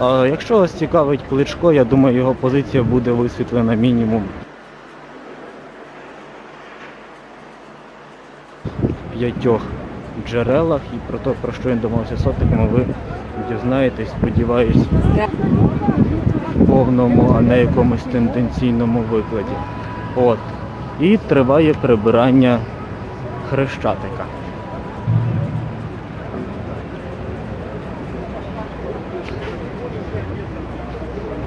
Якщо вас цікавить Кличко, я думаю, його позиція буде висвітлена мінімум п'ятьох джерелах і про те, про що він домовився з сотниками, ви дізнаєтесь, сподіваюсь, в повному, а не якомусь тенденційному викладі. От. І триває прибирання хрещатика.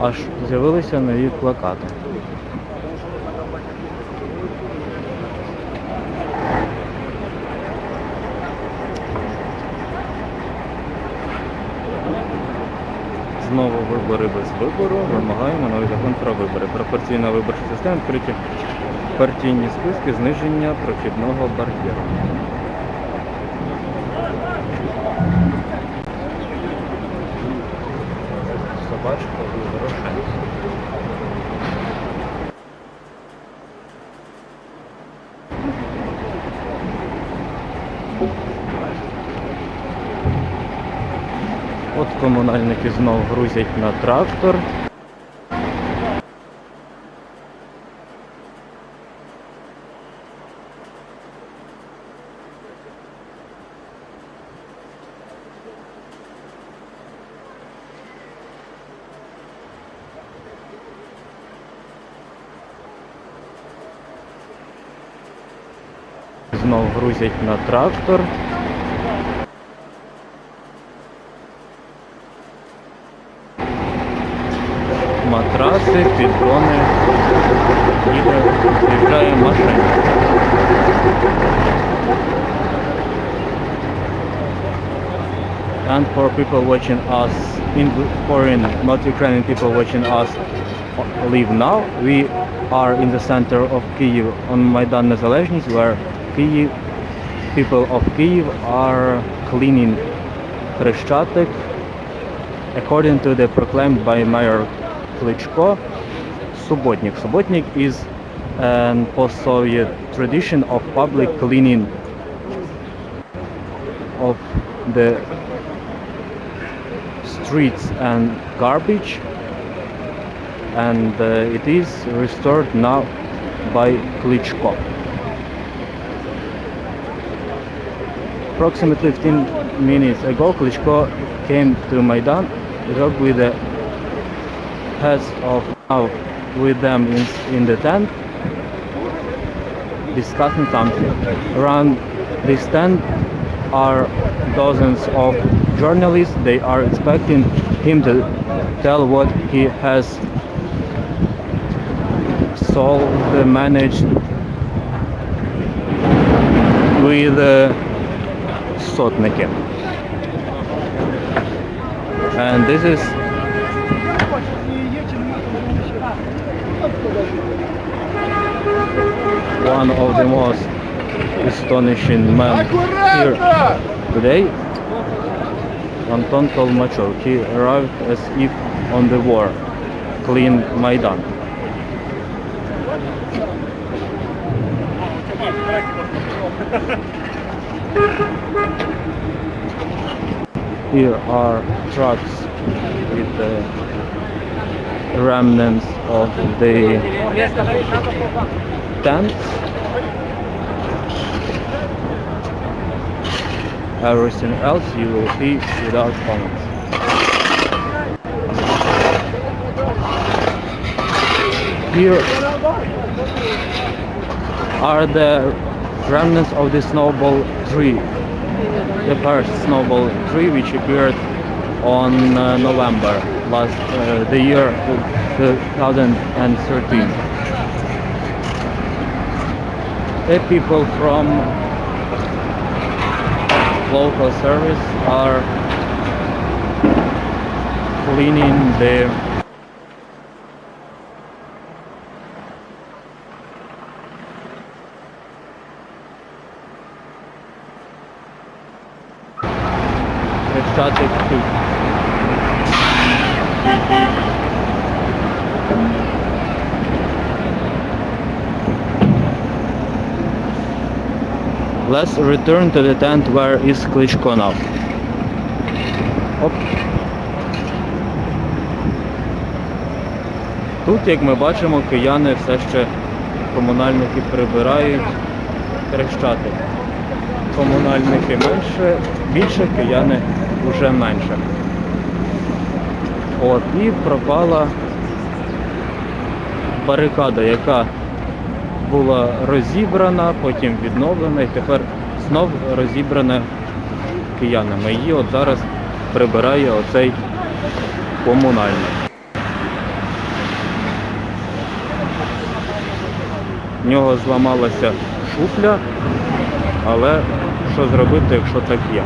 Аж з'явилися нові плакати. Знову вибори без вибору. Вимагаємо новий закон про вибори. Пропорційна виборча система, відкриті партійні списки, зниження прохідного бар'єру. Бачу, бачите, вирушаємо. От комунальники знову грузять на трактор. Знов грузять на трактор. Матраси, піддони. Їде, приїжджає машина. And for people watching us, in foreign, not Ukrainian people watching us live now, we are in the center of Kyiv on Maidan Nezalezhnyj, where Kyiv, people of Kyiv are cleaning Kreshchatik according to the proclaimed by Mayor Klitschko, Subotnik. Subotnik is an post-Soviet tradition of public cleaning of the streets and garbage and uh, it is restored now by Klitschko. Approximately 15 minutes ago, Klitschko came to Maidan, talked with the heads of now with them in, in the tent, discussing something. Around this tent are dozens of journalists. They are expecting him to tell what he has solved, managed with uh, And this is one of the most astonishing men here today. Anton Tolmachov. He arrived as if on the war. Clean Maidan. Here are trucks with the remnants of the tents. Everything else you will see without comments. Here are the remnants of the snowball tree. The first snowball tree which appeared on uh, November last uh, the year 2013. The people from local service are cleaning the Let's return to the tent where is Klitschko now. Op. Тут, як ми бачимо, кияни все ще комунальники прибирають Хрещатик. Комунальники менше, більше, кияни вже менше. От, і пропала барикада, яка була розібрана, потім відновлена і тепер знов розібрана киянами. Її от зараз прибирає оцей комунальник. В нього зламалася шуфля, але що зробити, якщо так є?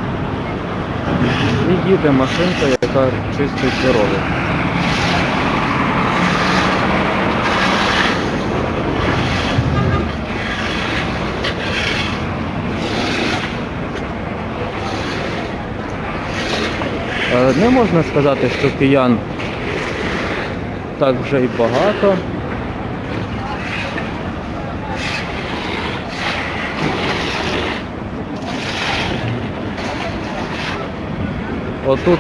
І їде машинка, яка чистить дорогу. Не можна сказати, що киян так вже і багато. Отут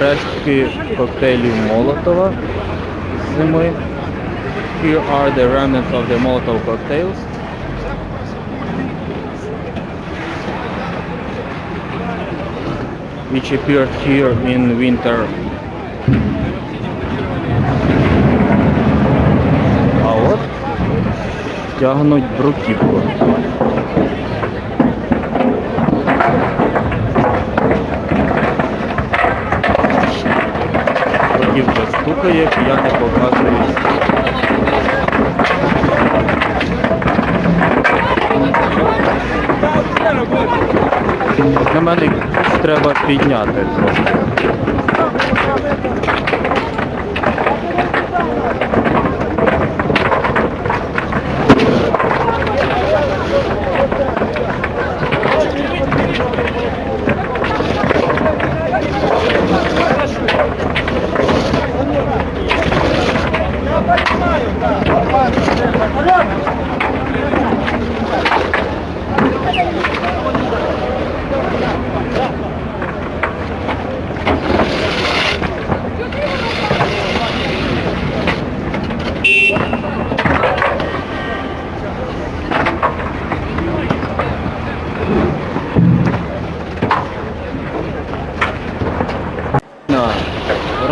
рештки коктейлів Молотова зими. Here are the remnants of the Molotov cocktails. Which appeared here in winter. А от тягнуть бруківку. підняти трошки.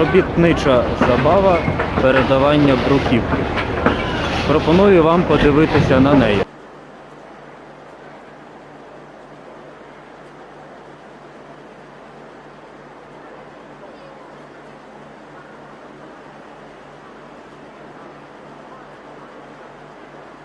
Робітнича забава передавання бруківки. Пропоную вам подивитися на неї.